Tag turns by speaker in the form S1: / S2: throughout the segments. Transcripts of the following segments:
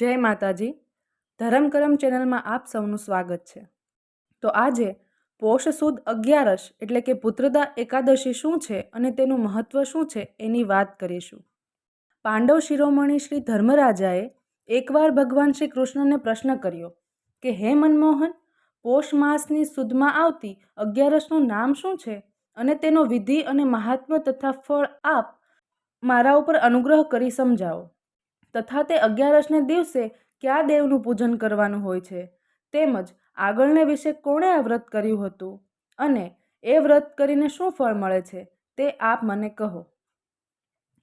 S1: જય માતાજી. ધરમ કરમ ચેનલમાં આપ સૌનું સ્વાગત છે. તો આજે પોષ સુદ અગિયારસ એટલે કે પુત્રદા એકાદશી શું છે અને તેનું મહત્વ શું છે એની વાત કરીશું. પાંડવ શિરોમણી શ્રી ધર્મરાજાએ એકવાર ભગવાન શ્રી કૃષ્ણને પ્રશ્ન કર્યો કે, હે મનમોહન, પોષ માસની સુદમાં આવતી અગિયારસનું નામ શું છે અને તેનો વિધિ અને મહાત્મ્ય તથા ફળ આપ મારા ઉપર અનુગ્રહ કરી સમજાવો. તથા તે અગિયારસને દિવસે કયા દેવનું પૂજન કરવાનું હોય છે? તેમજ આગળને વિશે કોણે આ વ્રત કર્યું હતું? અને એ વ્રત કરીને શું ફળ મળે છે? તે આપ મને કહો.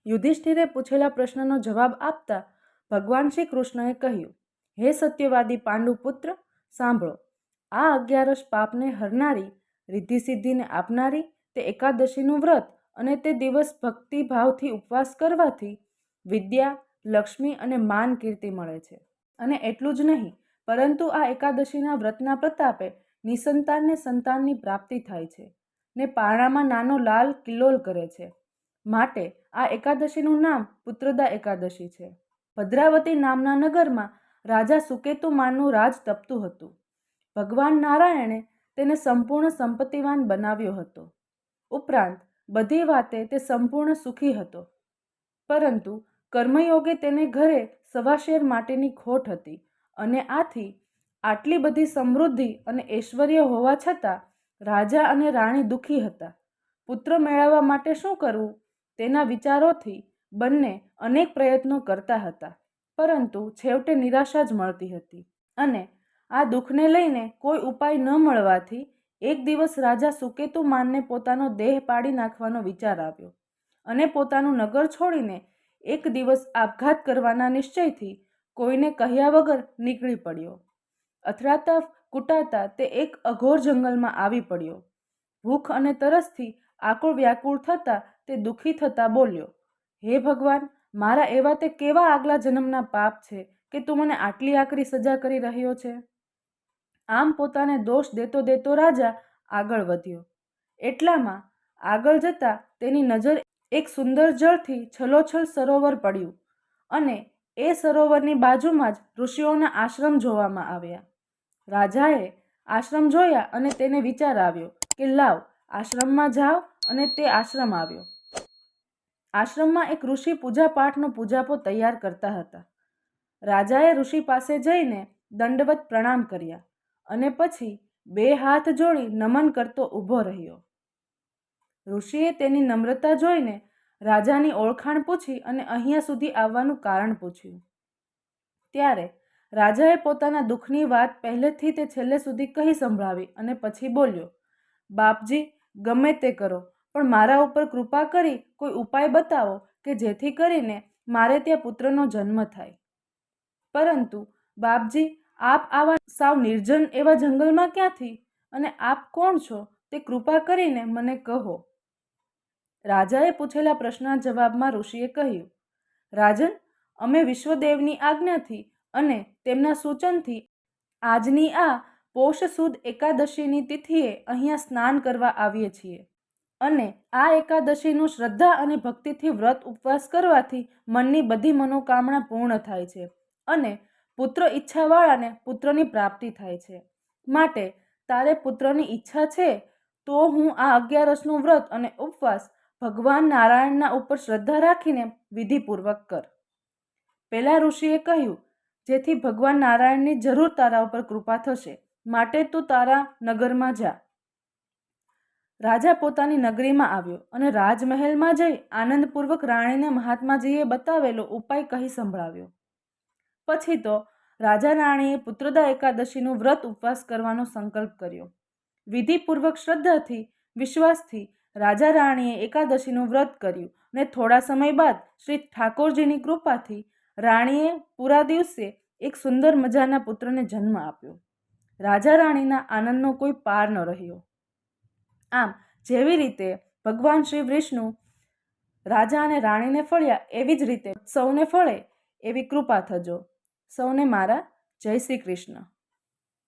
S1: યુધિષ્ઠિરે પૂછેલા પ્રશ્નનો જવાબ આપતા ભગવાન શ્રી કૃષ્ણએ કહ્યું, હે સત્યવાદી પાંડુ પુત્ર સાંભળો. આ અગિયારસ પાપને હરનારી રિદ્ધિ સિદ્ધિને આપનારી, તે એકાદશીનું વ્રત અને તે દિવસ ભક્તિભાવથી ઉપવાસ કરવાથી વિદ્યા લક્ષ્મી અને માન કીર્તિ મળે છે. અને એટલું જ નહીં, પરંતુ આ એકાદશીના વ્રતના પ્રતાપે નિસંતાનને સંતાનની પ્રાપ્તિ થાય છે ને પારણામાં નાનો લાલ કિલ્લોલ કરે છે. માટે આ એકાદશીનું નામ પુત્રદા એકાદશી છે. ભદ્રાવતી નામના નગરમાં રાજા સુકેતુ માનનું રાજ તપતું હતું. ભગવાન નારાયણે તેને સંપૂર્ણ સંપત્તિવાન બનાવ્યો હતો. ઉપરાંત, બધી વાતે તે સંપૂર્ણ સુખી હતો. પરંતુ કર્મયોગે તેને ઘરે સવાશેર માટેની ખોટ હતી અને આથી આટલી બધી સમૃદ્ધિ અને ઐશ્વર્ય હોવા છતાં રાજા અને રાણી દુઃખી હતા. પુત્ર મેળવવા માટે શું કરવું? તેના વિચારોથી બંને અનેક પ્રયત્નો કરતા હતા, પરંતુ છેવટે નિરાશા જ મળતી હતી અને આ દુઃખને લઈને કોઈ ઉપાય ન મળવાથી એક દિવસ રાજા સુકેતુ માનને પોતાનો દેહ પાડી નાખવાનો વિચાર આવ્યો અને પોતાનું નગર છોડીને એક દિવસ આપઘાત કરવાના નિશ્ચયથી કોઈને કહ્યા વગર નીકળી પડ્યો. અથડાતા કૂટાતા તે એક અઘોર જંગલમાં આવી પડ્યો. ભૂખ અને તરસથી આકુળ વ્યાકુળ થતાં તે દુઃખી થતાં બોલ્યો, હે ભગવાન, મારા એવા તે કેવા આગલા જન્મના પાપ છે કે તું મને આટલી આકરી સજા કરી રહ્યો છે? આમ પોતાને દોષ દેતો દેતો રાજા આગળ વધ્યો. એટલામાં આગળ જતા તેની નજર એક સુંદર જળથી છલોછલ સરોવર પડ્યું અને એ સરોવરની બાજુમાં જ ઋષિઓના આશ્રમ જોવામાં આવ્યા. રાજાએ આશ્રમ જોયા અને તેને વિચાર આવ્યો કે લાવ, આશ્રમમાં જાઓ અને તે આશ્રમ આવ્યો. આશ્રમમાં એક ઋષિ પૂજાપાઠનો પૂજાપો તૈયાર કરતા હતા. રાજાએ ઋષિ પાસે જઈને દંડવત પ્રણામ કર્યા અને પછી બે હાથ જોડી નમન કરતો ઊભો રહ્યો. ઋષિએ તેની નમ્રતા જોઈને રાજાની ઓળખાણ પૂછી અને અહીંયા સુધી આવવાનું કારણ પૂછ્યું. ત્યારે રાજાએ પોતાના દુઃખની વાત પહેલેથી તે છેલ્લે સુધી કહી સંભળાવી અને પછી બોલ્યો, બાપજી, ગમે તે કરો, પણ મારા ઉપર કૃપા કરી કોઈ ઉપાય બતાવો કે જેથી કરીને મારે ત્યાં પુત્રનો જન્મ થાય. પરંતુ, બાપજી, આપ આવા સાવ નિર્જન એવા જંગલમાં ક્યાંથી? અને આપ કોણ છો? તે કૃપા કરીને મને કહો. રાજાએ પૂછેલા પ્રશ્નના જવાબમાં ઋષિએ કહ્યું, રાજન, અમે વિશ્વદેવની આજ્ઞાથી અને તેમના સૂચનથી આજની આ પોષ સુદ એકાદશીની તિથિએ અહીંયા સ્નાન કરવા આવીએ છીએ અને આ એકાદશીનું શ્રદ્ધા અને ભક્તિથી વ્રત ઉપવાસ કરવાથી મનની બધી મનોકામના પૂર્ણ થાય છે અને પુત્ર ઈચ્છાવાળાને પુત્રની પ્રાપ્તિ થાય છે. માટે તારે પુત્રની ઈચ્છા છે તો હું આ અગિયારસનું વ્રત અને ઉપવાસ ભગવાન નારાયણના ઉપર શ્રદ્ધા રાખીને વિધિપૂર્વક કર. પેલા ઋષિએ કહ્યું, જેથી ભગવાન નારાયણની જરૂર તારા ઉપર કૃપા થશે. માટે તું તારા નગરમાં જા. રાજા પોતાની નગરીમાં આવ્યો અને રાજમહેલમાં જઈ આનંદપૂર્વક રાણીને મહાત્માજીએ બતાવેલો ઉપાય કહી સંભળાવ્યો. પછી તો રાજા રાણીએ પુત્રદા એકાદશીનું વ્રત ઉપવાસ કરવાનો સંકલ્પ કર્યો. વિધિપૂર્વક શ્રદ્ધાથી, વિશ્વાસથી રાજા રાણીએ એકાદશીનું વ્રત કર્યું ને થોડા સમય બાદ શ્રી ઠાકોરજીની કૃપાથી રાણીએ પૂરા દિવસે એક સુંદર મજાના પુત્રને જન્મ આપ્યો. રાજા રાણીના આનંદનો કોઈ પાર ન રહ્યો. આમ જેવી રીતે ભગવાન શ્રી વિષ્ણુ રાજા અને રાણીને ફળ્યા, એવી જ રીતે સૌને ફળે એવી કૃપા થજો. સૌને મારા જય શ્રી કૃષ્ણ.